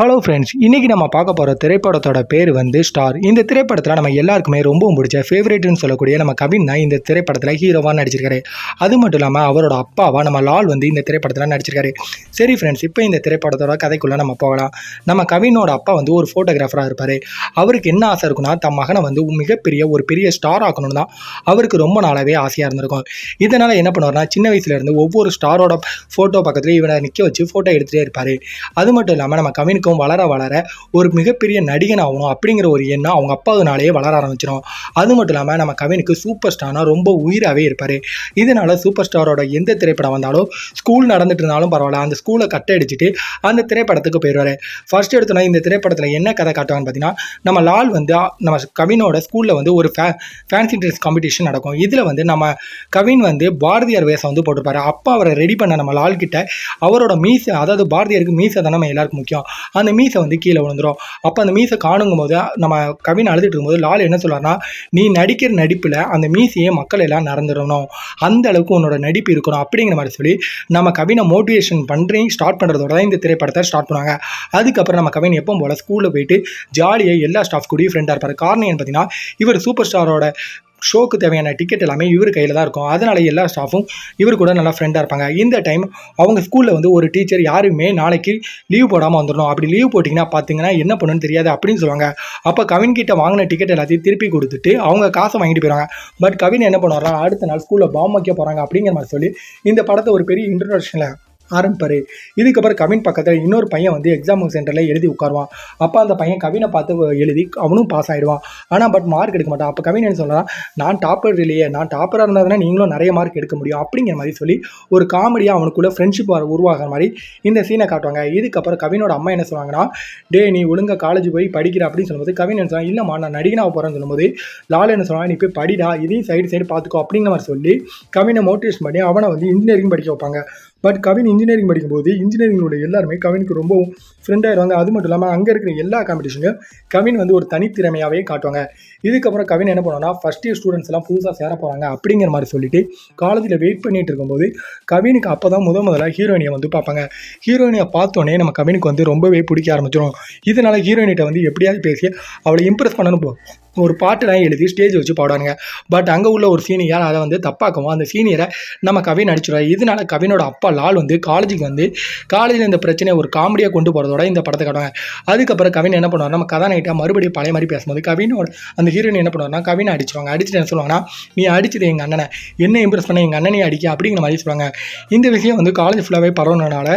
Hello friends இன்றைக்கி நம்ம பார்க்க போகிற திரைப்படத்தோட பேர் வந்து ஸ்டார் இந்த திரைப்படத்தில் நம்ம எல்லாருக்குமே ரொம்பவும் பிடிச்ச ஃபேவரேட்னு சொல்லக்கூடிய நம்ம கவின் தான் இந்த திரைப்படத்தில் ஹீரோவாக நடிச்சிருக்காரு. அது மட்டும் இல்லாமல் அவரோட அப்பாவாக நம்ம லால் வந்து இந்த திரைப்படத்தில் நடிச்சிருக்காரு. சரி ஃப்ரெண்ட்ஸ் இப்போ இந்த திரைப்படத்தோட கதைக்குள்ளே நம்ம போகலாம். நம்ம கவினோட அப்பா வந்து ஒரு ஃபோட்டோகிராஃபராக இருப்பார். அவருக்கு என்ன ஆசை இருக்குன்னா தம் மகனை வந்து மிகப்பெரிய ஒரு பெரிய ஸ்டார் ஆக்கணும்னு தான் அவருக்கு ரொம்ப நாளாகவே ஆசையாக இருந்திருக்கும். இதனால் என்ன பண்ணுவார்னா சின்ன வயசுலேருந்து ஒவ்வொரு ஸ்டாரோட ஃபோட்டோ பக்கத்துலேயும் இவனை நிற்க வச்சு ஃபோட்டோ எடுத்துகிட்டே இருப்பார். அது மட்டும் இல்லாமல் நம்ம கவினுக்கும் வளர வளர ஒரு மிகப்பெரிய நடிகன் ஆகணும் அப்படிங்கிற ஒரு எண்ணம் அவங்க அப்பாவுனாலேயே வளர ஆரம்பிச்சிடும் அது மட்டும் இல்லாமல் நம்ம கவினுக்கு சூப்பர் ஸ்டார்னா ரொம்ப உயிராகவே இருப்பார். இதனால சூப்பர் ஸ்டாரோட எந்த திரைப்படம் வந்தாலும் ஸ்கூல் நடந்துட்டு இருந்தாலும் பரவாயில்ல. அந்த ஸ்கூலை கட்டை அடிச்சுட்டு அந்த திரைப்படத்துக்கு போயிடுவார் ஃபர்ஸ்ட் எடுத்தோன்னா இந்த திரைப்படத்தில் என்ன கதை காட்டுவாங்கன்னு பார்த்தீங்கன்னா நம்ம லால் வந்து நம்ம கவினோட ஸ்கூலில் வந்து ஒரு ஃபே ஃபேன்சி ட்ரெஸ் காம்படிஷன் நடக்கும். இதில் வந்து நம்ம கவின் வந்து பாரதியார் வேஷம் வந்து போட்டிருப்பாரு. அப்பா அவரை ரெடி பண்ண நம்ம லால் கிட்ட அவரோட மீசை அதாவது பாரதியாருக்கு மீசை தான் நம்ம எல்லாருக்கும் முக்கியம். அந்த மீசை வந்து கீழே விழுந்துடும் அப்போ அந்த மீசை காணுங்கும் போது நம்ம கவின் அழுதுட்டு இருக்கும்போது லால் என்ன சொல்றாருன்னா நீ நடிக்கிற நடிப்பில் அந்த மீசையை மக்கள் எல்லாம் நடந்துடணும் அந்த அளவுக்கு உன்னோட நடிப்பு இருக்கணும். அப்படிங்கிற மாதிரி சொல்லி நம்ம கவினை மோட்டிவேஷன் பண்ணுறேன் ஸ்டார்ட் பண்ணுறதோட தான் இந்த திரைப்படத்தை ஸ்டார்ட் பண்ணுவாங்க. அதுக்கப்புறம் நம்ம கவின் எப்போ போல் ஸ்கூலில் போயிட்டு ஜாலியாக எல்லா ஸ்டாஃப் கூடயும் ஃப்ரெண்டாக இருப்பார். காரணம் என்ன பார்த்தீங்கன்னா இவர் சூப்பர் ஸ்டாரோட ஷோக்கு தேவையான டிக்கெட் எல்லாமே இவர் கையில் தான் இருக்கும். அதனால எல்லா ஸ்டாஃபும் இவர் கூட நல்லா ஃப்ரெண்டாக இருப்பாங்க. இந்த டைம் அவங்க ஸ்கூலில் வந்து ஒரு டீச்சர் யாருமே நாளைக்கு லீவ் போடாமல் வந்துடணும் அப்படி லீவ் போட்டிங்கன்னா பார்த்தீங்கன்னா என்ன பண்ணுன்னு தெரியாது அப்படின்னு சொல்லுவாங்க. அப்போ கவின் கிட்ட வாங்கின டிக்கெட் எல்லாத்தையும் திருப்பி கொடுத்துட்டு அவங்க காசை வாங்கிட்டு போயிடுவாங்க பட் கவின் என்ன பண்ணுவாரா அடுத்த நாள் ஸ்கூலில் பாம் வைக்க போகிறாங்க அப்படிங்கிற மாதிரி சொல்லி இந்த படத்தை ஒரு பெரிய இன்ட்ரடக்ஷனில் ஆரம்பிப்பார். இதுக்கப்புறம் கவின் பக்கத்தில் இன்னொரு பையன் வந்து எக்ஸாம் சென்டரில் எழுதி உட்காருவான். அப்போ அந்த பையன் கவினை பார்த்து எழுதி அவனும் பாஸ் ஆகிடுவான் ஆனால் பட் மார்க் எடுக்க மாட்டான். அப்போ கவின் என்ன சொல்கிறான் நான் டாப்பர் இல்லையே. நான் டாப்பராக இருந்தால் நீங்களும் நிறைய மார்க் எடுக்க முடியும். அப்படிங்கிற மாதிரி சொல்லி ஒரு காமெடியாக அவனுக்குள்ளே ஃப்ரெண்ட்ஷிப் உருவாகிற மாதிரி இந்த சீனை காட்டுவாங்க. இதுக்கப்புறம் கவினோட அம்மா என்ன சொல்லுவாங்கன்னா டே நீ ஒழுங்காக காலேஜ் போய் படிக்கிற அப்படின்னு சொல்லும்போது கவின் என்ன சொல்லுவாங்க இல்லைம்மா நான் நடிகனாக போகிறேன்னு சொல்லும்போது லால் என்ன சொல்லுவாங்க நீ போய் படிடா. இதையும் சைடு சைடு பார்த்துக்கோ அப்படிங்கிற மாதிரி சொல்லி கவினை மோட்டிவேஷன் பண்ணி அவனை வந்து இன்ஜினியரிங் படிக்க வைப்பாங்க. பட் கவின் இன்ஜினியரிங் படிக்கும்போது இன்ஜினியரிங்கோட எல்லாருமே கவினுக்கு ரொம்ப ஃப்ரெண்டாயிருவாங்க அது மட்டும் இல்லாமல் அங்கே இருக்கிற எல்லா காம்படிஷனும் கவின் வந்து ஒரு தனித்திறமையாகவே காட்டுவாங்க. இதுக்கப்புறம் கவின் என்ன பண்ணுவோம்னா ஃபஸ்ட் இயர் ஸ்டூடெண்ட்ஸ் எல்லாம் புதுசாக சேர போகிறாங்க அப்படிங்கிற மாதிரி சொல்லிட்டு காலேஜில் வெயிட் பண்ணிட்டு இருக்கும்போது கவினுக்கு அப்போ தான் முத முதல்ல ஹீரோயினியை வந்து பார்ப்பாங்க. ஹீரோயினியை பார்த்தோன்னே நம்ம கவினுக்கு வந்து ரொம்பவே பிடிக்க ஆரம்பிச்சிடும் இதனால ஹீரோயினிட்ட வந்து எப்படியாவது பேசி அவளை இம்ப்ரெஸ் பண்ணணும் போ. ஒரு பாட்டுலாம் எழுதி ஸ்டேஜ் வச்சு பாடுவானுங்க. பட் அங்கே உள்ள ஒரு சீனியர் அதை வந்து தப்பாக்கவும் அந்த சீனியரை நம்ம கவின் அடிச்சிடுவார் இதனால கவினோட அப்பா லால் வந்து காலேஜுக்கு வந்து காலேஜில் இந்த பிரச்சனையை ஒரு காமெடியாக கொண்டு போகிறதோட இந்த படத்தை காட்டுவாங்க. அதுக்கப்புறம் கவின் என்ன பண்ணுவார் நம்ம கதாநாயகிட்ட மறுபடியும் பழைய மாதிரி பேசும்போது கவினோட அந்த ஹீரோயின் என்ன பண்ணுவார்னா கவினை அடிச்சிருவாங்க. அடிச்சுட்டு என்ன சொல்லுவாங்கன்னா நீ அடிச்சது எங்கள் அண்ணனை. என்ன இம்ப்ரெஸ் பண்ண எங்கள் அண்ணனையும் அடிக்க அப்படிங்கிற மாதிரி சொல்லுவாங்க. இந்த விஷயம் வந்து காலேஜ் ஃபுல்லாகவே பரவனால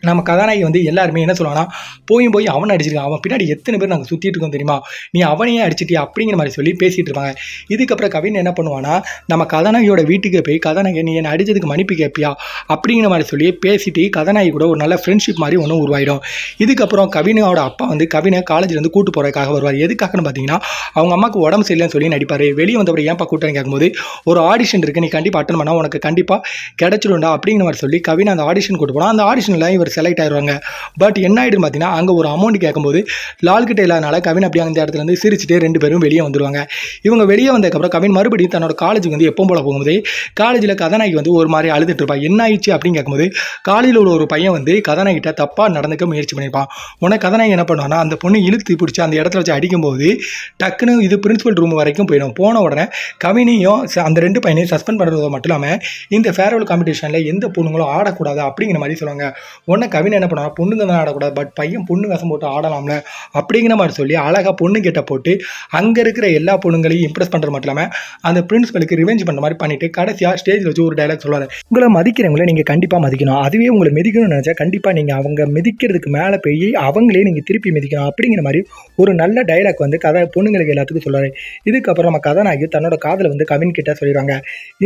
நம்ம கதாநாயகி வந்து எல்லாருமே என்ன சொல்லுவாங்கன்னா போயும் போய் அவனை அடிச்சிருக்கான். அவன் பின்னாடி எத்தனை பேர் நாங்கள் சுற்றிட்டு இருக்கோம் தெரியுமா? நீ அவனையே அடிச்சிட்டியா? அப்படிங்கிற மாதிரி சொல்லி பேசிகிட்டு இருப்பாங்க. இதுக்கப்புறம் கவின் என்ன பண்ணுவானா நம்ம கதாநாயகியோட வீட்டுக்கு போய் கதாநாயகி நீ என்னை அடித்ததுக்கு மன்னிப்பு கேட்பியா அப்படிங்கிற மாதிரி சொல்லி பேசிட்டு கதாநாயகி கூட ஒரு நல்ல ஃப்ரெண்ட்ஷிப் மாதிரி ஒன்று உருவாயிடும். இதுக்கப்புறம் கவினோட அப்பா வந்து கவினை காலேஜ்லேருந்து கூட்டு போகிறதுக்காக வருவார். எதுக்காகன்னு பார்த்தீங்கன்னா அவங்க அம்மாவுக்கு உடம்பு சரியில்லைன்னு சொல்லி நடிப்பார். வெளியே வந்தப்பறம் ஏன்ப்பா கூட்டன்னு கேட்கும்போது ஒரு ஆடிஷன் இருக்குது நீ கண்டிப்பாக அட்டன் பண்ணால் உனக்கு கண்டிப்பாக கிடச்சிடும்டா. அப்படிங்கிற மாதிரி சொல்லி கவின் அந்த ஆடிஷன் கூட்டு போனால் அந்த ஆடிஷனில் இவர் செலக்ட் ஆயிடுவாங்க பட் என்ன ஆயிடுன்னு பார்த்தீங்கன்னா அங்கே ஒரு அமௌண்ட் கேட்கும்போது லால் கிட்ட இல்லாதனால கவின் அப்படியே அந்த இடத்துல இருந்து சிரிச்சுட்டு ரெண்டு பேரும் வெளியே வந்துருவாங்க. இவங்க வெளியே வந்ததுக்கப்புறம் கவின் மறுபடியும் தன்னோட காலேஜுக்கு வந்து எப்போ போல போகும்போது காலேஜில் கதாநாயகி வந்து ஒரு மாதிரி அழுதுட்டு இருப்பா. என்ன ஆயிடுச்சு அப்படின்னு கேட்கும்போது காலையில் உள்ள ஒரு பையன் வந்து கதாநாயகிட்ட தப்பாக நடந்துக்க முயற்சி பண்ணியிருப்பான். உடனே கதாநாயகி என்ன பண்ணுவான்னா அந்த பொண்ணு இழுத்து பிடிச்சி அந்த இடத்துல வச்சு அடிக்கும்போது டக்குன்னு இது பிரின்சிபல் ரூம் வரைக்கும் போயிடும். போன உடனே கவினையும் ச- அந்த ரெண்டு பையனையும் சஸ்பெண்ட் பண்ணுறது மட்டும் இல்லாமல் இந்த ஃபேர்வெல் காம்படிஷனில் எந்த பொண்ணுங்களும் ஆடக்கூடாது அப்படிங்கிற மாதிரி சொல்லுவாங்க. உடனே கவினை என்ன பண்ணுவாங்க? பொண்ணுங்க தான் ஆடக்கூடாது. பட் பையன் பொண்ணு வேஷம் போட்டு ஆடலாம்ல. அப்படிங்கிற மாதிரி சொல்லி அழகாக பொண்ணு கிட்ட போட்டு அங்கே இருக்கிற எல்லா பொண்ணுங்களையும் இம்ப்ரெஸ் பண்ணுறது மட்டும் இல்லாமல் அந்த பிரின்ஸ்பலுக்கு ரிவெஞ்ச் பண்ணுற மாதிரி பண்ணிட்டு கடைசியாக ஸ்டேஜில் வச்சு ஒரு டைலாக் சொல்லுவார். உங்களை மதிக்கிறவங்கள நீங்கள் கண்டிப்பாக மதிக்கணும். அதுவே உங்களை மிதிக்கணும்னு நினச்சா கண்டிப்பாக நீங்கள் அவங்க மிதிக்கிறதுக்கு மேலே போய் அவங்களே நீங்கள் திருப்பி மிதிக்கணும். அப்படிங்கிற மாதிரி ஒரு நல்ல டைலாக் வந்து கதை பொண்ணுங்களுக்கு எல்லாத்துக்கும் சொல்லுவார். இதுக்கப்புறம் நம்ம கதாநாயகி தன்னோட காதலை வந்து கவின் கிட்ட சொல்லிடுவாங்க.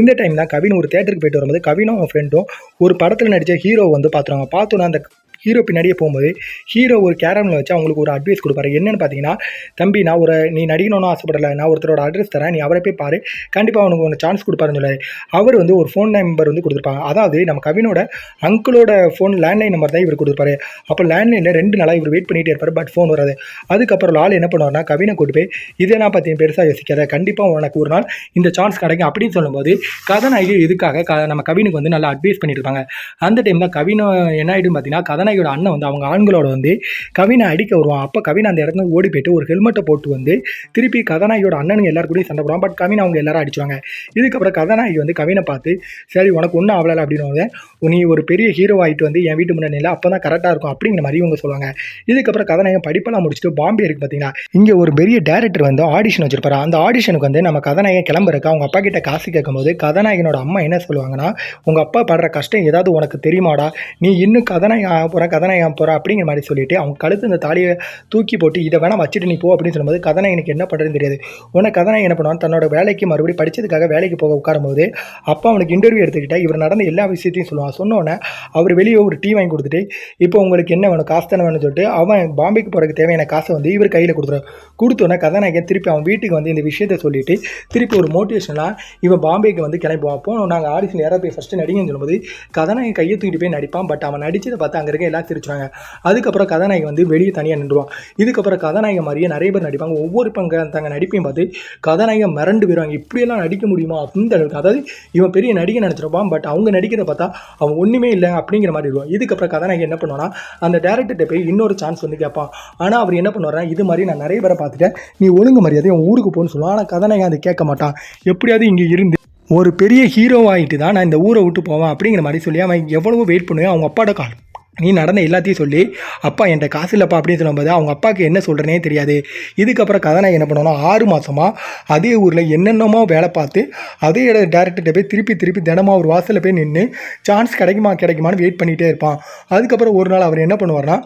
இந்த டைம் தான் கவின் ஒரு தேட்டருக்கு போயிட்டு வரும்போது கவினும் அவன் ஃப்ரெண்டும் ஒரு படத்தில் நடித்த ஹீரோ வந்து பார்த்துருவாங்க பார்த்தோன்னா அந்த ஹீரோ பின்னாடியே போகும்போது ஹீரோ ஒரு கேரமில் வச்சு அவங்களுக்கு ஒரு அட்வைஸ் கொடுப்பாரு. என்னன்னு பார்த்தீங்கன்னா தம்பி நான் ஒரு நீ நடிக்கணும்னு ஆசைப்படல. நான் ஒருத்தரோட அட்ரஸ் தரேன். நீ அவரை போய் பாரு. கண்டிப்பாக அவனுக்கு ஒன்று சான்ஸ் கொடுப்பாருன்னு சொல்லாரு அவர் வந்து ஒரு ஃபோன் நம்பர் வந்து கொடுத்துருப்பாங்க. அதாவது நம்ம கவினோட அங்கிளோட ஃபோன் லேண்ட்லைன் நம்பர் தான் இவர் கொடுத்துருப்பாரு. அப்போ லேண்ட்லைனில் ரெண்டு நாளாக இவர் வெயிட் பண்ணிகிட்டே இருப்பார். பட் ஃபோன் வராது. அதுக்கப்புறம் லால் என்ன பண்ணுவார்னா கவினை கூட்டு போய் இதெல்லாம் பற்றி பெருசாக யோசிக்காத. கண்டிப்பாக உனக்கு ஒரு நாள் இந்த சான்ஸ் கிடைக்கும். அப்படின்னு சொல்லும்போது கதாநாயகி இதுக்காக க நம்ம கவினுக்கு வந்து நல்லா அட்வைஸ் பண்ணியிருப்பாங்க அந்த டைம் தான் கவின் என்ன ஆகிடும் பார்த்தீங்கன்னா கதனை கதாநாயகியோட அண்ணன் வந்து அவங்க ஆண்களோட வந்து கவினை அடிக்க வருவான். அப்போ கவினை அந்த இடத்துல ஓடி போயிட்டு ஒரு ஹெல்மெட்டை போட்டு வந்து திருப்பி கதாநாயகியோட அண்ணனுங்க எல்லாரும் கூடயும் சண்டை போடுவான் பட் கவின் அவங்க எல்லாரும் அடிச்சுவாங்க இதுக்கப்புறம் கதாநாயகி வந்து கவினை பார்த்து சரி உனக்கு ஒன்றும் ஆகலை அப்படின்னு நீ ஒரு பெரிய ஹீரோ ஆகிட்டு வந்து என் வீட்டு முன்னாடி அப்போ தான் கரெக்டாக இருக்கும் அப்படிங்கிற மாதிரி இவங்க சொல்லுவாங்க. இதுக்கப்புறம் கதாநாயகன் படிப்பெல்லாம் முடிச்சுட்டு பாம்பே இருக்கு பார்த்தீங்கன்னா இங்கே ஒரு பெரிய டேரக்டர் வந்து ஆடிஷன் வச்சிருப்பாரு. அந்த ஆடிஷனுக்கு வந்து நம்ம கதாநாயகன் கிளம்புறக்கு அவங்க அப்பா கிட்ட காசு கேட்கும்போது கதாநாயகனோட அம்மா என்ன சொல்லுவாங்கன்னா உங்கள் அப்பா படுற கஷ்டம் ஏதாவது உனக்கு தெரியுமாடா? நீ இன்னும் கதாநாயகன் போகிற கதாநாயகம் போகிற அப்படிங்கிற மாதிரி சொல்லிட்டு அவங்க கழுத்து இந்த தாலியை தூக்கி போட்டு இதை வேணால் வச்சுட்டு நீ போ அப்படின்னு சொல்லும்போது கதாநாயகனுக்கு என்ன பண்ணுறதுன்னு தெரியாது. உடனே கதாநாயகன் என்ன பண்ணுவான் தன்னோட வேலைக்கு மறுபடியும் படித்ததுக்காக வேலைக்கு போக உட்காரும்போது அப்பா அவனுக்கு இன்டர்வியூ எடுத்துக்கிட்டா இவர் நடந்த எல்லா விஷயத்தையும் சொல்லுவான். சொன்னோன்னே அவர் வெளியே ஒரு டீ வாங்கி கொடுத்துட்டு இப்போ உங்களுக்கு என்ன வேணும் காசு தானே வேணும்னு சொல்லிட்டு அவன் பாம்பேக்கு போகிறதுக்கு தேவையான காசை வந்து இவர் கையில் கொடுத்துருவான் கொடுத்தோன்னே கதாநாயகன் திருப்பி அவன் வீட்டுக்கு வந்து இந்த விஷயத்தை சொல்லிட்டு திருப்பி ஒரு மோட்டிவேஷனாக இவன் பாம்பேக்கு வந்து கிளம்புவான். அப்போ நாங்கள் ஆடிஷன் யாராவது போய் ஃபஸ்ட்டு நடிங்கன்னு சொல்லும்போது கதாநாயகன் கையை தூக்கிட்டு போய் நடிப்பான். பட் அவன் நடிச்சதை பார்த்து அங்கே இருக்க எல்லாம் சிரிச்சாங்க அதுக்கப்புறம் கதாநாயகன் வந்து வெளியே தனியாக நின்றுவான். இதுக்கப்புறம் கதாநாயகன் மாதிரியே நிறைய பேர் நடிப்பாங்க. ஒவ்வொரு பங்க தங்க நடிப்பையும் பார்த்து கதாநாயகன் மிரண்டு போயிடுவாங்க. இப்படியெல்லாம் நடிக்க முடியுமா? அப்படின்னு அளவுக்கு. அதாவது இவன் பெரிய நடிகை நினச்சிருப்பான். பட் அவங்க நடிக்கிறத பார்த்தா அவன் ஒன்றுமே இல்லை அப்படிங்கிற மாதிரி இருக்கும் இதுக்கப்புறம் கதாநாயகன் என்ன பண்ணுவான்னா அந்த டேரக்டர்கிட்ட போய் இன்னொரு சான்ஸ் வந்து கேட்பான். ஆனால் அவர் என்ன பண்ணுவார்னா இது மாதிரி நான் நிறைய பேரை பார்த்துட்டேன். நீ ஒழுங்கு மரியாதை உன் ஊருக்கு போகணும்னு சொல்லுவான். ஆனால் கதாநாயகன் அதை கேட்க மாட்டான். எப்படியாவது இங்கே இருந்து ஒரு பெரிய ஹீரோ ஆகிட்டு தான் நான் இந்த ஊரை விட்டு போவேன் அப்படிங்கிற மாதிரி சொல்லி அவன் எவ்வளவோ வெயிட் பண்ணுவேன். அவங்க அப்பாட கால். நீ நடந்த எல்லாத்தையும் சொல்லி அப்பா என்கிட்ட காசு இல்லைப்பா அப்படின்னு சொல்லும்போது அவங்க அப்பாவுக்கு என்ன சொல்கிறனே தெரியாது. இதுக்கப்புறம் கதை நான் என்ன பண்ணணும் ஆறு மாதமாக அதே ஊரில் என்னென்னமோ வேலை பார்த்து அதே இட டேரக்டர்கிட்ட போய் திருப்பி திருப்பி தினமும் ஒரு வாசலில் போய் நின்று சான்ஸ் கிடைக்குமா கிடைக்குமான்னு வெயிட் பண்ணிகிட்டே இருப்பான். அதுக்கப்புறம் ஒரு நாள் அவர் என்ன பண்ணுவார்னா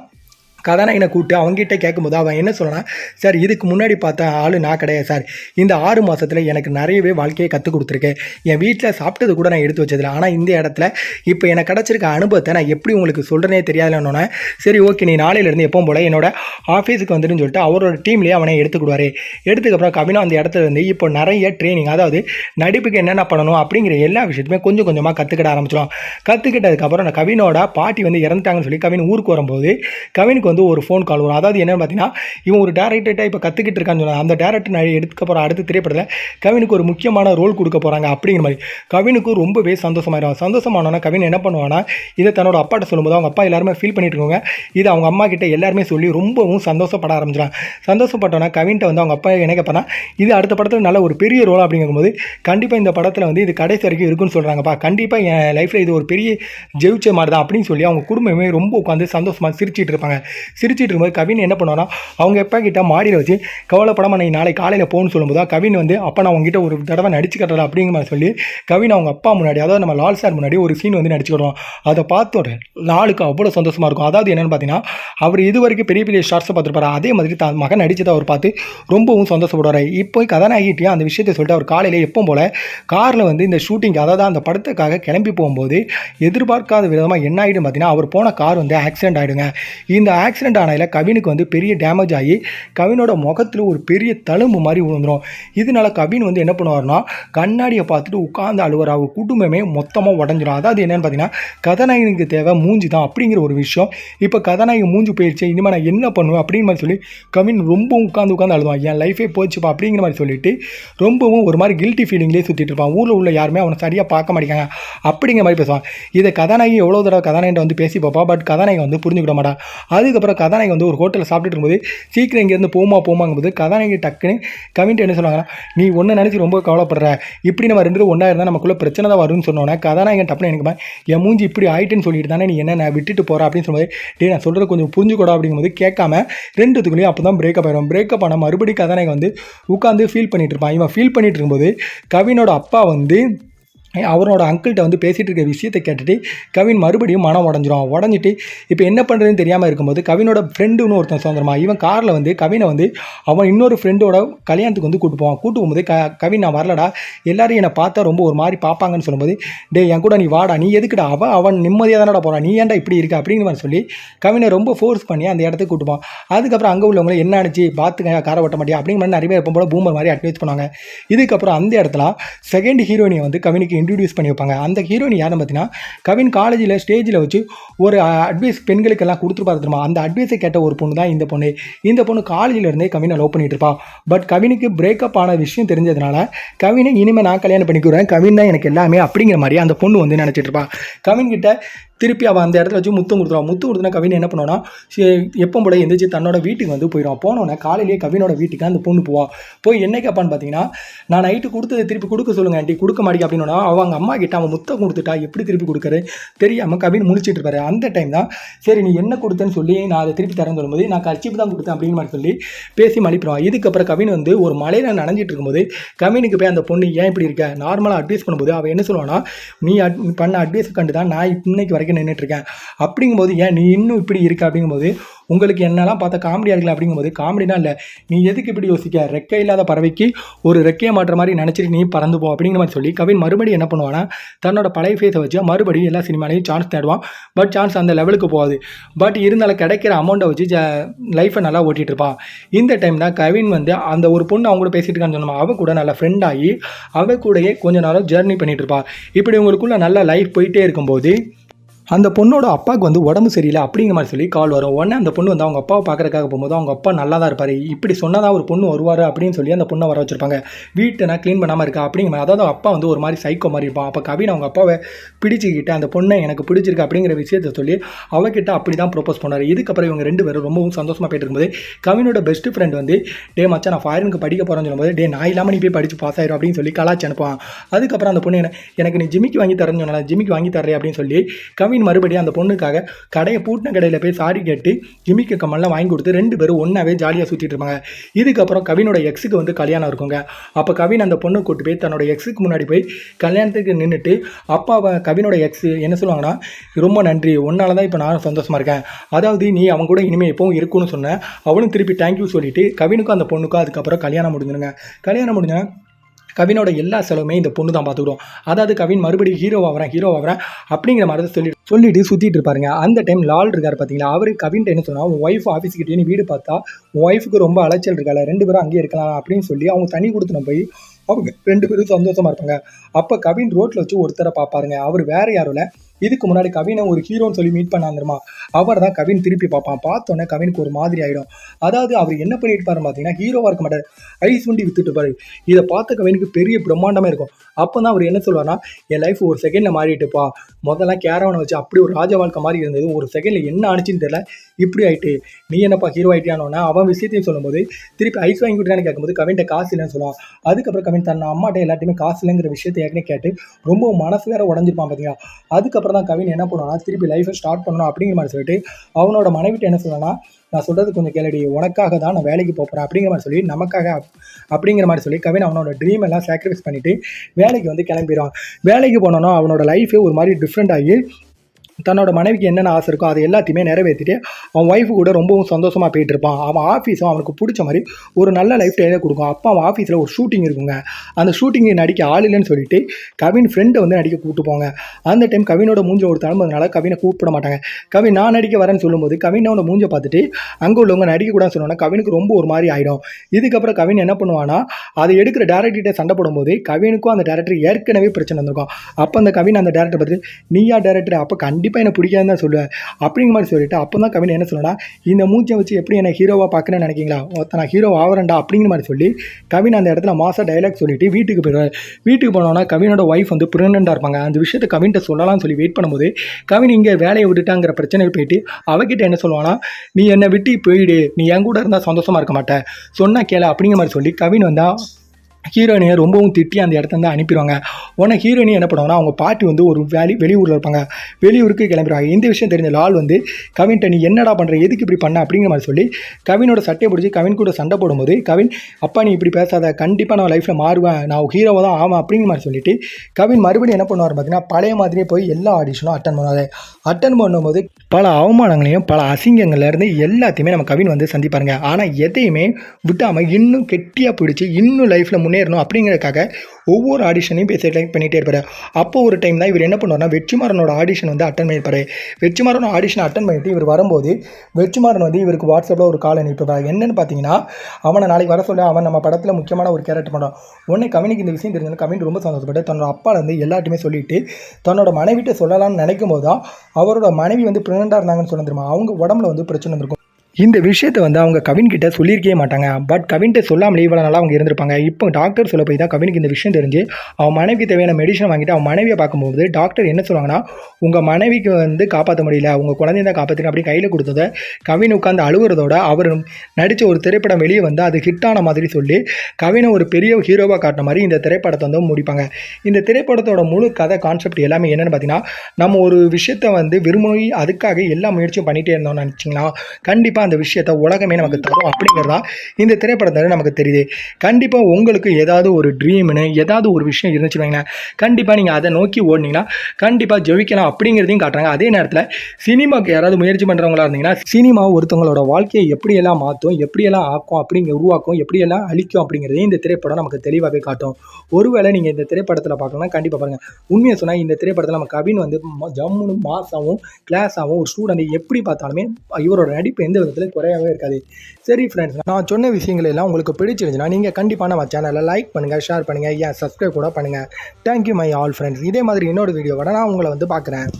கதாநாயகனை கூப்பிட்டு அவங்ககிட்ட கேட்கும்போது அவன் என்ன சொன்னான் சார் இதுக்கு முன்னாடி பார்த்த ஆள் நான் கிடையாது சார். இந்த ஆறு மாதத்தில் எனக்கு நிறையவே வாழ்க்கையை கற்றுக் கொடுத்துருக்கேன் என் வீட்டில் சாப்பிட்டது கூட நான் எடுத்து வச்சதில்லை. ஆனால் இந்த இடத்துல இப்போ எனக்கு கிடச்சிருக்க அனுபவத்தை நான் எப்படி உங்களுக்கு சொல்கிறேனே தெரியாதுன்னு சரி ஓகே நீ நாளையிலேருந்து எப்போ போல என்னோட ஆஃபீஸுக்கு வந்துடுன்னு சொல்லிட்டு அவரோட டீம்லேயே அவனை எடுத்துக்கிடுவார் எடுத்துக்கப்புறம் கவினா அந்த இடத்துல இருந்து இப்போ நிறைய ட்ரைனிங் அதாவது நடிப்புக்கு என்னென்ன பண்ணணும் அப்படிங்கிற எல்லா விஷயத்தையுமே கொஞ்சம் கொஞ்சமாக கற்றுக்கிட ஆரம்பிச்சிடும். கற்றுக்கிட்டதுக்கப்புறம் நான் கவினோட பாட்டி வந்து இறந்துட்டாங்கன்னு சொல்லி கவின் ஊருக்கு வரும்போது கவினுக்கு வந்து வந்து ஒரு ஃபோன் கால் வரும். அதாவது என்னென்னு பார்த்தீங்கன்னா இவன் ஒரு டேரக்டர்கிட்ட இப்போ கற்றுக்கிட்டு இருக்கான்னு சொன்னாங்க அந்த டேரக்டர் நான் போகிற அடுத்த திரைப்படத்தில் கவினுக்கு ஒரு முக்கியமான ரோல் கொடுக்க போகிறாங்க அப்படிங்கிற மாதிரி. கவினுக்கு ரொம்பவே சந்தோஷமாயிடும் சந்தோஷமானோன்னா கவின் என்ன பண்ணுவான்னா இதை தன்னோட அப்பாட்ட சொல்லும்போது அவங்க அப்பா எல்லாருமே ஃபீல் பண்ணிட்டு இருக்கோங்க இது அவங்க அம்மா கிட்ட எல்லாருமே சொல்லி ரொம்பவும் சந்தோஷப்பட ஆரம்பிச்சிடான் சந்தோஷப்பட்டோன்னா கவின்ட்ட வந்து அவங்க அப்பா என்ன கேட்பானா இது அடுத்த படத்தில் நல்ல ஒரு பெரிய ரோல் அப்படிங்கும்போது கண்டிப்பாக இந்த படத்தில் வந்து இது கடைசி வரைக்கும் இருக்குன்னு சொல்கிறாங்கப்பா கண்டிப்பாக என் லைஃப்பில் இது ஒரு பெரிய ஜெயிச்ச மாதிரி தான் அப்படின்னு சொல்லி அவங்க குடும்பமே ரொம்ப உட்காந்து சந்தோஷமாக சிரிச்சிட்டு இருப்பாங்க. சிரிச்சிட்டு இருக்கும்போது கவின் என்ன பண்ணுவானா அவங்க எப்பா கிட்ட மாடியில் வச்சு கவலைப்படாமல் நீ நாளை காலையில் போகணும்னு சொல்லும்போது கவின் வந்து அப்போ நான் உங்ககிட்ட ஒரு தடவை நடிச்சு கட்டுறேன் அப்படிங்கிற மாதிரி சொல்லி கவின் அவங்க அப்பா முன்னாடி அதாவது நம்ம லால் சார் முன்னாடி ஒரு சீன் வந்து நடிச்சுக்கிடுவோம் அதை பார்த்தோட நாளுக்கு அவ்வளோ சந்தோஷமாக இருக்கும். அதாவது என்னென்னு பார்த்தீங்கன்னா அவர் இது வரைக்கும் பெரிய பெரிய ஷார்ட்ஸை பார்த்துருப்பாரு. அதே மாதிரி தான் மகன் நடிச்சதை அவர் பார்த்து ரொம்பவும் சந்தோஷப்படுவார். இப்போ கதாநாயகிட்டையும் அந்த விஷயத்தை சொல்லிட்டு அவர் காலையில் எப்போ போல் காரில் வந்து இந்த ஷூட்டிங் அதாவது அந்த படத்துக்காக கிளம்பி போகும்போது எதிர்பார்க்காத விதமாக என்ன ஆகிடும் பார்த்தீங்கன்னா அவர் போன கார் வந்து ஆக்சிடென்ட் ஆகிடுங்க இந்த ஆக்சிடென்ட் ஆக்சிடென்ட் ஆனதில் கவினுக்கு வந்து பெரிய டேமேஜ் ஆகி கவினோட முகத்தில் ஒரு பெரிய தழும்பு மாதிரி விழுந்துடும் இதனால கவின் வந்து என்ன பண்ணுவார்னா கண்ணாடியை பார்த்துட்டு உட்காந்து அழுவார். அவர் குடும்பமே மொத்தமாக உடஞ்சிடும் அதாவது என்னென்னு பார்த்தீங்கன்னா கதாநாயகனுக்கு தேவை மூஞ்சி தான் அப்படிங்கிற ஒரு விஷயம். இப்போ கதாநாயகன் மூஞ்சி போயிடுச்சு இனிமேல் நான் என்ன பண்ணுவேன் அப்படிங்கிற மாதிரி சொல்லி கவின் ரொம்பவும் உட்காந்து உட்காந்து அழுவான். என் லைஃபே போச்சுப்பா அப்படிங்கிற மாதிரி சொல்லிட்டு ரொம்பவும் ஒரு மாதிரி கில்ட்டி ஃபீலிங்லேயே சுற்றிட்டு இருப்பான். ஊரில் உள்ள யாருமே அவனை சரியாக பார்க்க மாட்டேங்காங்க அப்படிங்கிற மாதிரி பேசுவான். இதை கதாநாயகி எவ்வளோ தடவை கதாநாயகன் வந்து பேசி பார்ப்பா. பட் கதாநாயகன் வந்து புரிஞ்சுக்கிட மாட்டா. அதுக்கப்புறம் கதாநாயகி வந்து ஒரு ஹோட்டலில் சாப்பிட்டுட்டு இருக்கும்போது சீக்கிரம் இங்கேருந்து போமா போமாங்கும்போது கதாநாயகி டக்குன்னு கவின்ட்டு என்ன சொல்லுவாங்கன்னா நீ ஒன்று நினச்சி ரொம்ப கவலைப்படுற. இப்படி நம்ம ரெண்டு பேரும் ஒன்றா இருந்தால் நமக்குள்ளே பிரச்சனை தான் வரும்னு சொன்னோன்னே கதாநாயகன் டப்புனு எனக்கு என் மூஞ்சி இப்படி ஆயிட்டுன்னு சொல்லிட்டு தானே நீ என்ன நான் விட்டுட்டு போகிற அப்படின்னு சொல்லும்போது டே நான் சொல்கிறது கொஞ்சம் புரிஞ்சுக்கூடா அப்படிங்கும்போது கேட்காம ரெண்டுத்துக்குள்ளேயும் அப்போ தான் பிரேக்கப் ஆயிடும் பிரேக்கப் ஆனால் மறுபடியும் கதாநாயகன் வந்து உட்காந்து ஃபீல் பண்ணிட்டு இருப்பான். இவன் ஃபீல் பண்ணிட்டு இருக்கும்போது கவினோட அப்பா வந்து அவரோட அங்கிள்கிட்ட வந்து பேசிகிட்டு இருக்க விஷயத்தை கேட்டுட்டு கவின் மறுபடியும் மனம் உடஞ்சிரும். உடஞ்சிட்டு இப்போ என்ன பண்ணுறதுன்னு தெரியாமல் இருக்கும்போது கவினோட ஃப்ரெண்டுன்னு ஒருத்தன் சுதந்திரமா இவன் காரில் வந்து கவினை வந்து அவன் இன்னொரு ஃப்ரெண்டோட கல்யாணத்துக்கு வந்து கூட்டு போவான். கூட்டு போகும்போது க கவின் நான் வரலடா எல்லாரும் என்னை பார்த்தா ரொம்ப ஒரு மாதிரி பார்ப்பாங்கன்னு சொல்லும்போது டே என் கூட நீ வாடா நீ எதுக்குடா அவன் அவன் நிம்மதியாக தானடா போகிறான் நீ ஏன்டா இப்படி இருக்க? அப்படிங்கிற மாதிரி சொல்லி கவினை ரொம்ப ஃபோர்ஸ் பண்ணி அந்த இடத்துக்கு கூட்டு போவான். அதுக்கப்புறம் அங்கே உள்ளவங்களை என்ன ஆனிச்சு? பார்த்துக்க காரை ஓட்ட மாட்டியா? அப்படிங்கிற மாதிரி நிறைய பேர் எப்போ போல பூமர் மாதிரி அட்வைஸ் பண்ணுவாங்க இதுக்கப்புறம் அந்த இடத்துல செகண்ட் ஹீரோயினை வந்து கவினுக்கு இன்ட்ரடியூஸ் பண்ணி வைப்பாங்க. அந்த ஹீரோயின் யாருன்னு பார்த்தீங்கன்னா கவின் காலேஜில் ஸ்டேஜில் வச்சு ஒரு அட்வைஸ் பெண்களுக்கெல்லாம் கொடுத்துருப்பாரு தெரியுமா? அந்த அட்வைஸை கேட்ட ஒரு பொண்ணு தான் இந்த பொண்ணு. இந்த பொண்ணு காலேஜில் இருந்தே கவினை லவ் பண்ணிட்டு இருப்பா. பட் கவினுக்கு பிரேக்கப் ஆன விஷயம் தெரிஞ்சதுனால கவினை இனிமேல் நான் கல்யாணம் பண்ணிக்கிறேன் கவின் தான் எனக்கு எல்லாமே அப்படிங்கிற மாதிரி அந்த பொண்ணு வந்து நினச்சிட்டு இருப்பா. கவின் கிட்ட திருப்பி அவள் அந்த இடத்துல வச்சு முத்தம் கொடுத்துருவா. முத்து கொடுத்தனா கவின் என்ன பண்ணுவான்னா எப்போ போல எந்திரிச்சு தன்னோட வீட்டுக்கு வந்து போயிடுவான் போனோடனே காலையிலேயே கவினோட வீட்டுக்கு அந்த பொண்ணு போவா. போய் என்ன கேட்பான்னு பார்த்தீங்கன்னா நான் நைட்டு கொடுத்தது திருப்பி கொடுக்க சொல்லுங்க ஆண்டி கொடுக்க மாட்டேங்க. அப்படின்னா அவங்க அம்மா கிட்ட அவன் முத்தம் கொடுத்துட்டா எப்படி திருப்பி கொடுக்குறது? தெரியாமல் கவின் முடிச்சிட்டு இருப்பாரு. அந்த டைம் தான் சரி நீ என்ன கொடுத்தேன்னு சொல்லி நான் அதை திருப்பி தரேன் சொல்லும்போது நான் கர்ச்சிப்பு தான் கொடுத்தேன் அப்படின்னு மாதிரி சொல்லி பேசி மலிப்பிடுவான் இதுக்கப்புறம் கவின் வந்து ஒரு மலையில் நனைஞ்சிட்டு இருக்கும்போது கவினுக்கு போய் அந்த பொண்ணு ஏன் இப்படி இருக்க? நார்மலாக அட்வைஸ் பண்ணும்போது அவன் என்ன சொல்லுவானா நீ அட் பண்ண அட்வைஸ் கண்டு தான் நான் இன்னைக்கு வரைக்கும் நின்றுட்டு இருக்கேன் அப்படிங்கும்போது ஏன் நீ இன்னும் இப்படி இருக்க? அப்படிங்கும்போது உங்களுக்கு என்னெல்லாம் பார்த்தா காமெடியாக இருக்கல அப்படிங்கும்போது காமெடினா இல்லை நீ எதுக்கு இப்படி யோசிக்க? ரெக்கை இல்லாத பறவைக்கு ஒரு ரெக்கையை மாற்ற மாதிரி நினச்சிட்டு நீ பறந்து போ அப்படிங்கிற மாதிரி சொல்லி கவின் மறுபடியும் என்ன பண்ணுவானா தன்னோட பழைய ஃபேஸை வச்சு மறுபடியும் எல்லா சினிமாலையும் சான்ஸ் தேடுவான். பட் சான்ஸ் அந்த லெவலுக்கு போகாது. பட் இருந்தாலும் கிடைக்கிற அமௌண்ட்டை வச்சு ஜ லைஃப்பை நல்லா ஓட்டிகிட்டு இருப்பான். இந்த டைம் தான் கவின் வந்து அந்த ஒரு பொண்ணு அவங்க கூட பேசிட்டு இருக்கான்னு சொன்னோம் அவள் கூட நல்லா ஃப்ரெண்ட் ஆகி அவள் கூடயே கொஞ்ச நேரம் ஜேர்னி பண்ணிகிட்டு இருப்பாள் இப்படி உங்களுக்குள்ள நல்ல லைஃப் போயிட்டே இருக்கும்போது அந்த பொண்ணோட அப்பாவுக்கு வந்து உடம்பு சரியில்லை அப்படிங்கிற மாதிரி சொல்லி கால் வரும். உடனே அந்த பொண்ணு வந்து அவங்க அப்பாவை பார்க்குறக்காக போகும்போது அவங்க அப்பா நல்லா தான் இருப்பார். இப்படி சொன்னதான் ஒரு பொண்ணு வருவார் அப்படின்னு சொல்லி அந்த பொண்ணை வர வச்சிருப்பாங்க. வீட்டை நான் க்ளீன் பண்ணாமல் இருக்கா அப்படிங்கிற மாதிரி. அதாவது அப்பா வந்து ஒரு மாதிரி சைக்கோ மாதிரி இருப்பான். அப்போ கவின் அவங்க அப்பாவை பிடிச்சிக்கிட்டு அந்த பொண்ணை எனக்கு பிடிச்சிருக்கு அப்படிங்கிற விஷயத்த சொல்லி அவகிட்ட அப்படி தான் ப்ரொப்போஸ் பண்ணார். இதுக்கப்புறம் இவங்க ரெண்டு பேரும் ரொம்பவும் சந்தோஷமாக போயிட்டு இருக்கும்போது கவினோட பெஸ்ட் ஃப்ரெண்ட் வந்து டே மச்சா நான் ஃபாரினுக்கு படிக்க போகிறேன்னு சொல்லும்போது டே நான் இல்லாமல் நீ போய் படித்து பாஸ் ஆயிரும் அப்படின்னு சொல்லி கலாச்சி அனுப்புவான். அதுக்கப்புறம் அந்த பொண்ணு என்ன எனக்கு நீ ஜிமிக்கு வாங்கி தரேன்னு சொன்னா ஜிமிக்கு வாங்கி தரேன் அப்படின்னு சொல்லி கவின் மறுபடியும் அந்த பொண்ணுக்காக கடையை பூட்டின கடையில் போய் சாரி கேட்டு ஜிமிக்கு கமல்லாம் வாங்கி கொடுத்து ரெண்டு பேரும் ஒன்றாவே ஜாலியாக சுற்றிட்டு இருப்பாங்க. இதுக்கப்புறம் கவினோட எக்ஸுக்கு வந்து கல்யாணம் இருக்குங்க. அப்போ கவின் அந்த பொண்ணு கூட்டு போய் தன்னோட எக்ஸுக்கு முன்னாடி போய் கல்யாணத்துக்கு நின்றுட்டு அப்பாவை கவினோட எக்ஸ் என்ன சொல்லுவாங்கன்னா ரொம்ப நன்றி உன்னால தான் இப்போ நான் சந்தோஷமாக இருக்கேன். அதாவது நீ அவன் கூட இனிமேல் எப்பவும் இருக்கும்னு சொன்னேன் அவனும் திருப்பி தேங்க்யூ சொல்லிட்டு கவினுக்கும் அந்த பொண்ணுக்கும் அதுக்கப்புறம் கல்யாணம் முடிஞ்சிருங்க. கல்யாணம் முடிஞ்சா கவினோட எல்லா செலவுமே இந்த பொண்ணு தான் பார்த்துக்கிடும். அதாவது கவின் மறுபடியும் ஹீரோ ஆகிறேன் ஹீரோ ஆகிறேன் அப்படிங்கிற மாதிரி சொல்லி சொல்லிட்டு சுற்றிட்டு இருப்பாருங்க. அந்த டைம் லால் இருக்கார் பார்த்தீங்களா? அவர் கவின்ட்டு என்ன சொன்னால் உன் ஒய்ஃப் ஆஃபீஸ்கிட்டே நீ வீடு பார்த்தா உன் ஒய்ஃபுக்கு ரொம்ப அலைச்சல் இருக்கால ரெண்டு பேரும் அங்கேயே இருக்கலாம் அப்படின்னு சொல்லி அவங்க தனி கொடுத்து போய் அவங்க ரெண்டு பேரும் சந்தோஷமாக இருப்பாங்க. அப்போ கவின் ரோட்டில் வச்சு ஒருத்தரை பார்ப்பாருங்க. அவர் வேறு யாரும் இல்லை. இதுக்கு முன்னாடி கவினை ஒரு ஹீரோன்னு சொல்லி மீட் பண்ணாந்துருமா அவர் தான் கவின் திருப்பி பார்ப்பான். பார்த்தோன்னே கவினுக்கு ஒரு மாதிரி ஆகிடும் அதாவது அவர் என்ன பண்ணிட்டு பார்த்தீங்கன்னா ஹீரோவாக இருக்க மாட்டார். ஐஸ் வண்டி வித்துட்டு பாரு இதை பார்த்த கவினுக்கு பெரிய பிரம்மாண்டமாக இருக்கும். அப்போ தான் அவர் என்ன சொல்லுவார்னா என் லைஃப் ஒரு செகண்டில் மாறிட்டுப்பா. முதல்ல கேரவனை வச்சு அப்படி ஒரு ராஜ வாழ்க்கை மாதிரி இருந்தது. ஒரு செகண்டில் என்ன ஆனிச்சுன்னு தெரியல. இப்படி ஆயிட்டு நீ என்னப்பா ஹீரோ ஆயிட்டியானோன்னா அவன் விஷயத்தையும் சொல்லும்போது திருப்பி ஐஸ் வாங்கி கொடுத்தான்னு கேட்கும்போது கவின்ட்ட காசு இல்லைன்னு சொல்லுவான். அதுக்கப்புறம் கவின் தன் அம்மாட்ட எல்லாத்தையுமே காசு இல்லைங்கிற விஷயத்தை ஏற்கனவே கேட்டு ரொம்ப மனசு வேற உடஞ்சிருப்பான் பார்த்தீங்களா அதுக்கப்புறம் தான் கவின் என்ன பண்ணுவானா திருப்பி லைஃபை ஸ்டார்ட் பண்ணணும் அப்படிங்கிற மாதிரி சொல்லிட்டு அவனோட மனைவிட்ட என்ன சொல்லணும்னா நான் சொல்கிறது கொஞ்சம் கேளடி உனக்காக தான் நான் வேலைக்கு போகிறேன் அப்படிங்கிற மாதிரி சொல்லி நமக்காக அப்- அப்படிங்கிற மாதிரி சொல்லி கவின் அவனோட ட்ரீம் எல்லாம் சாக்ரிஃபைஸ் பண்ணிவிட்டு வேலைக்கு வந்து கிளம்பிடுவான். வேலைக்கு போனோன்னா அவனோட லைஃபே ஒரு மாதிரி டிஃப்ரெண்ட் ஆகி தன்னோட மனைவிக்கு என்னென்ன ஆசை இருக்கோ அதை எல்லாத்தையுமே நிறைவேற்றிட்டு அவன் ஒய்ஃபு கூட ரொம்பவும் சந்தோஷமாக போயிட்டு இருப்பான் அவன் ஆஃபீஸும் அவனுக்கு பிடிச்ச மாதிரி ஒரு நல்ல லைஃப் டைலே கொடுக்கும். அப்போ அவன் ஆஃபீஸில் ஒரு ஷூட்டிங் இருக்குங்க. அந்த ஷூட்டிங்கை நடிக்க ஆள் இல்லைன்னு சொல்லிட்டு கவின் ஃப்ரெண்டை வந்து நடிக்க கூப்பிட்டு போங்க. அந்த டைம் கவினோட மூஞ்ச ஒரு அதனால கவினை கூப்பிட மாட்டாங்க. கவின் நான் நடிக்க வரேன்னு சொல்லும்போது கவின் அவனோட மூஞ்சை பார்த்துட்டு அங்கே உள்ளவங்க நடிக்கக்கூடாதுன்னு சொன்னோன்னா கவினுக்கு ரொம்ப ஒரு மாதிரி ஆகிடும் இதுக்கப்புறம் கவின் என்ன பண்ணுவானா அதை எடுக்கிற டேரக்டர்கிட்ட சண்டை போடும்போது கவினுக்கும் அந்த டேரக்டர் ஏற்கனவே பிரச்சனை வந்திருக்கும். அப்போ அந்த கவின் அந்த டேரக்டர் பார்த்துட்டு நீயா டேரக்டர் அப்போ கண்டிப்பாக என்னை பிடிக்காதுன்னு தான் சொல்லுவேன் அப்படிங்கிற மாதிரி சொல்லிட்டு அப்போ தான் கவின் என்ன சொல்லணும்னா இந்த மூச்சை வச்சு எப்படி என்ன ஹீரோவாக பார்க்கணும்னு நினைக்கிங்களா ஒருத்த நான் ஹீரோ ஆகிறேன்டா அப்படிங்கிற மாதிரி சொல்லி கவின் அந்த இடத்துல மாசா டைலாக் சொல்லிட்டு வீட்டுக்கு போயிடுவார். வீட்டுக்கு போனோன்னா கவினோட ஒய்ஃப் வந்து ப்ரெக்னெண்ட்டாக இருப்பாங்க. அந்த விஷயத்தை கவின்கிட்ட சொல்லலாம்னு சொல்லி வெயிட் பண்ணும்போது கவின் இங்கே வேலையை விட்டுட்டாங்கிற பிரச்சனைக்கு போயிட்டு அவகிட்ட என்ன சொல்லுவானா நீ என்னை விட்டு போயிடு. நீ என் கூட இருந்தால் சந்தோஷமா இருக்க மாட்டேன் சொன்னால் கேள அப்படிங்கிற மாதிரி சொல்லி கவின் வந்தால் ஹீரோயினை ரொம்பவும் திட்டி அந்த இடத்துல வந்து அனுப்பிடுவாங்க. உடனே ஹீரோயினி என்ன பண்ணுவாங்கன்னா அவங்க பாட்டி வந்து ஒரு வேலி வெளியூரில் இருப்பாங்க. வெளியூருக்கு கிளம்பிடுவாங்க. இந்த விஷயம் தெரிஞ்ச லால் வந்து கவின்ட்ட நீ என்னடா பண்ணுற எதுக்கு இப்படி பண்ண? அப்படிங்கிற மாதிரி சொல்லி கவினோட சட்டையை பிடிச்சி கவின் கூட சண்டை போடும்போது கவின் அப்பா நீ இப்படி பேசாத. கண்டிப்பாக நான் லைஃப்பில் மாறுவேன். நான் ஹீரோவாக தான் ஆமாம் அப்படிங்கிற மாதிரி சொல்லிட்டு கவின் மறுபடியும் என்ன பண்ணுவார் பார்த்தீங்கன்னா பழைய மாதிரியே போய் எல்லா ஆடிஷனும் அட்டன் பண்ணுவார். அட்டன் பண்ணும்போது பல அவமானங்களையும் பல அசிங்கங்கள்லேருந்து எல்லாத்தையுமே நம்ம கவின் வந்து சந்திப்பாருங்க. ஆனால் எதையுமே விட்டாமல் இன்னும் கெட்டியாக பிடிச்சி இன்னும் லைஃப்பில் முன்னே முன்னேறணும் அப்படிங்கிறதுக்காக ஒவ்வொரு ஆடிஷனையும் போய் செலக்ட் பண்ணிகிட்டே இருப்பார். அப்போ ஒரு டைம் தான் இவர் என்ன பண்ணுவார்னா வெற்றிமாறனோட ஆடிஷன் வந்து அட்டன் பண்ணியிருப்பாரு. வெற்றிமாறனோட ஆடிஷன் அட்டன் பண்ணிட்டு இவர் வரும்போது வெற்றிமாறன் வந்து இவருக்கு வாட்ஸ்அப்பில் ஒரு கால் அனுப்பிப்பார் என்னென்னு பார்த்தீங்கன்னா அவனை நாளைக்கு வர சொல்ல அவன் நம்ம படத்தில் முக்கியமான ஒரு கேரக்டர் பண்ணுறான் உடனே கவினிக்கு இந்த விஷயம் தெரிஞ்சது கவின் ரொம்ப சந்தோஷப்பட்டு தன்னோட அப்பா வந்து எல்லாத்தையுமே சொல்லிட்டு தன்னோட மனைவிட்ட சொல்லலாம்னு நினைக்கும் போது தான் அவரோட மனைவி வந்து ப்ரெக்னெண்ட்டாக இருந்தாங்கன்னு சொன்ன தெரியுமா அவங்க உடம்புல வந்து பிரச்சனை இருக்கும் இந்த விஷயத்தை வந்து அவங்க கவின் கிட்ட சொல்லியிருக்கவே மாட்டாங்க. பட் கவின்கிட்ட சொல்லாமலே இவ்வளோ நாளாக அவங்க இருந்திருப்பாங்க. இப்போ டாக்டர் சொல்ல போய் தான் கவினுக்கு இந்த விஷயம் தெரிஞ்சு அவன் மனைவிக்கு தேவையான மெடிசன் வாங்கிட்டு அவன் மனைவியை பார்க்கும்போது டாக்டர் என்ன சொல்லுவாங்கன்னா உங்கள் மனைவிக்கு வந்து காப்பாற்ற முடியல. உங்கள் குழந்தைய தான் காப்பாற்றுங்க அப்படி கையில் கொடுத்ததை கவின் உட்காந்து அழுகுறதோட அவர் நடித்த ஒரு திரைப்படம் வெளியே வந்து அது ஹிட்டான மாதிரி சொல்லி கவினை ஒரு பெரிய ஹீரோவாக காட்டின மாதிரி இந்த திரைப்படத்தை வந்து முடிப்பாங்க. இந்த திரைப்படத்தோட முழு கதை கான்செப்ட் எல்லாமே என்னென்னு பார்த்தீங்கன்னா நம்ம ஒரு விஷயத்தை வந்து விரும்பி அதுக்காக எல்லா முயற்சியும் பண்ணிகிட்டே இருந்தோம்னு நினச்சிங்களா கண்டிப்பாக அந்த விஷயத்தை உலகமே நமக்கு தரும் அப்படிங்கிறதா இந்த திரைப்படத்தில் நமக்கு தெரியுது. கண்டிப்பாக உங்களுக்கு ஏதாவது ஒரு ட்ரீம்னு ஏதாவது ஒரு விஷயம் இருந்துச்சு வைங்களேன். கண்டிப்பாக நீங்கள் அதை நோக்கி ஓடினீங்கன்னா கண்டிப்பாக ஜெயிக்கலாம் அப்படிங்கிறதையும் காட்டுறாங்க. அதே நேரத்தில் சினிமாவுக்கு யாராவது முயற்சி பண்ணுறவங்களா இருந்தீங்கன்னா சினிமா ஒருத்தவங்களோட வாழ்க்கையை எப்படியெல்லாம் மாற்றும் எப்படியெல்லாம் ஆக்கும் அப்படிங்க உருவாக்கும் எப்படியெல்லாம் அழிக்கும் அப்படிங்கிறதையும் இந்த திரைப்படம் நமக்கு தெளிவாகவே காட்டும். ஒருவேளை நீங்கள் இந்த திரைப்படத்தில் பார்க்கணும்னா கண்டிப்பாக பாருங்கள் உண்மையை சொன்னால் இந்த திரைப்படத்தில் நம்ம கவின் வந்து ம- ஜம்முன்னு மாசாகவும் கிளாஸாகவும் ஒரு ஸ்டூடெண்ட் எப்படி பார்த்தாலுமே இவரோட நடிப்பு எந்த விதத்தில் குறையவே இருக்காது. சரி ஃப்ரெண்ட்ஸ் நான் சொன்ன விஷயங்கள் எல்லாம் உங்களுக்கு பிடிச்சிருந்துச்சுன்னா நீங்கள் கண்டிப்பாக நம்ம சேனலில் லைக் பண்ணுங்கள் ஷேர் பண்ணுங்கள் ஏன் சப்ஸ்கிரைப் கூட பண்ணுங்கள் தேங்க்யூ மை ஆல் ஃப்ரெண்ட்ஸ் இதே மாதிரி இன்னொரு வீடியோவோட நான் உங்களை வந்து பார்க்குறேன்.